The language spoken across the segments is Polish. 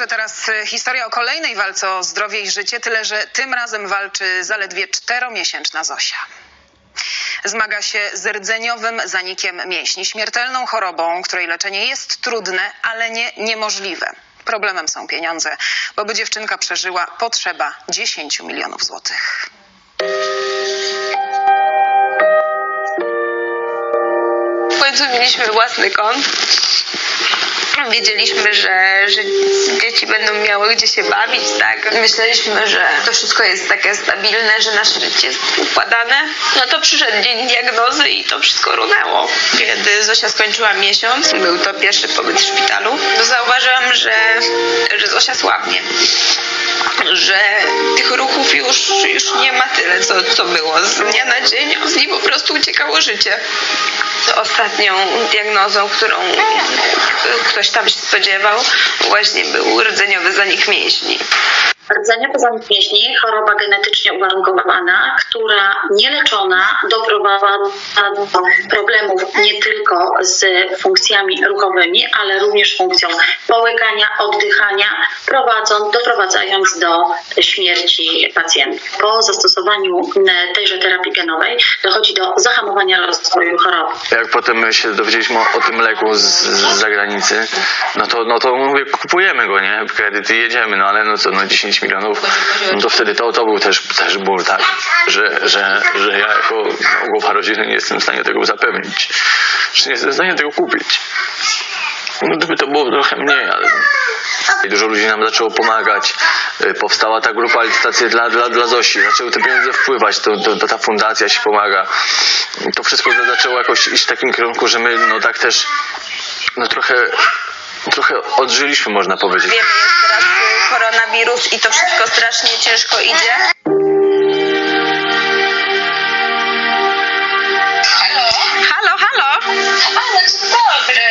że teraz y, historia o kolejnej walce o zdrowie i życie, tyle że tym razem walczy zaledwie czteromiesięczna Zosia. Zmaga się z rdzeniowym zanikiem mięśni, śmiertelną chorobą, której leczenie jest trudne, ale nie niemożliwe. Problemem są pieniądze, bo by dziewczynka przeżyła, potrzeba 10 milionów złotych. W końcu mieliśmy własny kąt. Wiedzieliśmy, że, że dzieci będą miały gdzie się bawić, tak? Myśleliśmy, że to wszystko jest takie stabilne, że nasze życie jest układane. No to przyszedł dzień diagnozy i to wszystko runęło. Kiedy Zosia skończyła miesiąc, był to pierwszy pobyt w szpitalu, to zauważyłam, że, że Zosia słabnie. Że tych ruchów już, już nie ma tyle, co, co było. Z dnia na dzień z niej po prostu uciekało życie. Ostatnią diagnozą, którą ktoś tam się spodziewał, właśnie był rdzeniowy zanik mięśni. Rdzeniowy zanik mięśni, choroba genetycznie uwarunkowana, która nieleczona doprowadza do problemów nie tylko z funkcjami ruchowymi, ale również funkcją połykania, oddychania, prowadząc, doprowadzając do śmierci pacjenta. Po zastosowaniu e, tejże terapii genowej dochodzi do zahamowania rozwoju choroby. Jak potem się dowiedzieliśmy o, o tym leku z, z zagranicy, no to, no to mówię, kupujemy go, nie? Kredyty jedziemy, no ale no co, no 10 milionów, no to wtedy to, to był też, też ból, tak? Że, że, że ja jako głowa rodziny nie jestem w stanie tego zapewnić. Że nie jestem w stanie tego kupić. No gdyby to było trochę mniej, ale dużo ludzi nam zaczęło pomagać. Y, Powstała ta grupa licytacji dla, dla, dla Zosi. Zaczęły te pieniądze wpływać, to, to, to ta fundacja się pomaga. To wszystko za- zaczęło jakoś iść w takim kierunku, że my no tak też no trochę, trochę odżyliśmy, można powiedzieć. Wiemy, jest teraz koronawirus i to wszystko strasznie ciężko idzie. Halo, halo. Ale dobry.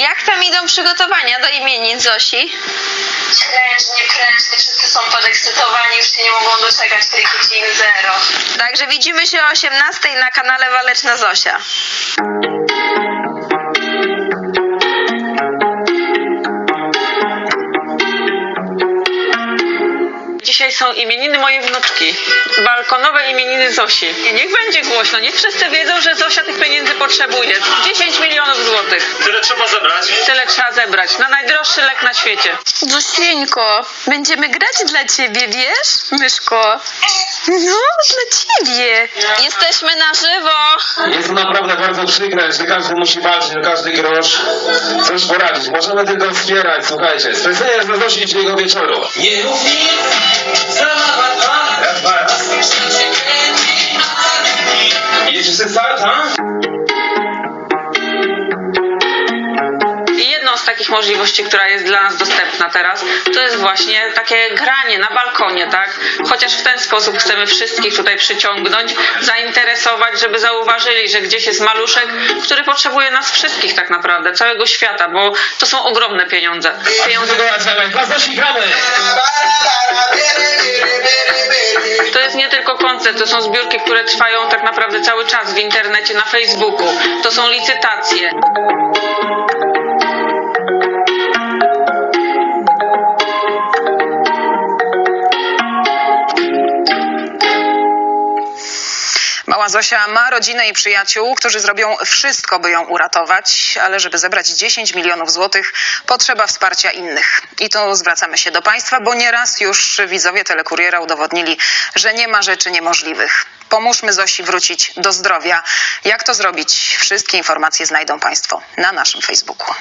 Jak tam idą przygotowania do imienin Zosi? Kręcznie, kręcznie, wszyscy są podekscytowani, już się nie mogą doczekać tej godziny zero. Także widzimy się o 18 na kanale Waleczna Zosia. Dzisiaj są imieniny mojej wnuczki. Balkonowe imieniny Zosi. I niech będzie głośno, niech wszyscy wiedzą, że Zosia tych pieniędzy potrzebuje. 10 milionów złotych. Tyle trzeba zebrać. Tyle trzeba zebrać. Na najdroższy lek na świecie. Zosieńko, będziemy grać dla ciebie, wiesz, myszko? No, dla ciebie. Jesteśmy na żywo. Jest to naprawdę bardzo przykre, że każdy musi walczyć o każdy grosz. Coś poradzić. Możemy tylko wspierać, słuchajcie. Specjalnie dla Zosi dzisiejszego wieczoru. Nie mów nic, Selamat malam. Takich możliwości, która jest dla nas dostępna teraz, to jest właśnie takie granie na balkonie, tak? Chociaż w ten sposób chcemy wszystkich tutaj przyciągnąć, zainteresować, żeby zauważyli, że gdzieś jest maluszek, który potrzebuje nas wszystkich tak naprawdę, całego świata, bo to są ogromne pieniądze. Pieniądze. To jest nie tylko koncert, to są zbiórki, które trwają tak naprawdę cały czas w internecie, na Facebooku. To są licytacje. Mała Zosia ma rodzinę i przyjaciół, którzy zrobią wszystko, by ją uratować, ale żeby zebrać 10 milionów złotych, potrzeba wsparcia innych. I tu zwracamy się do Państwa, bo nieraz już widzowie telekuriera udowodnili, że nie ma rzeczy niemożliwych. Pomóżmy Zosi wrócić do zdrowia. Jak to zrobić? Wszystkie informacje znajdą Państwo na naszym Facebooku.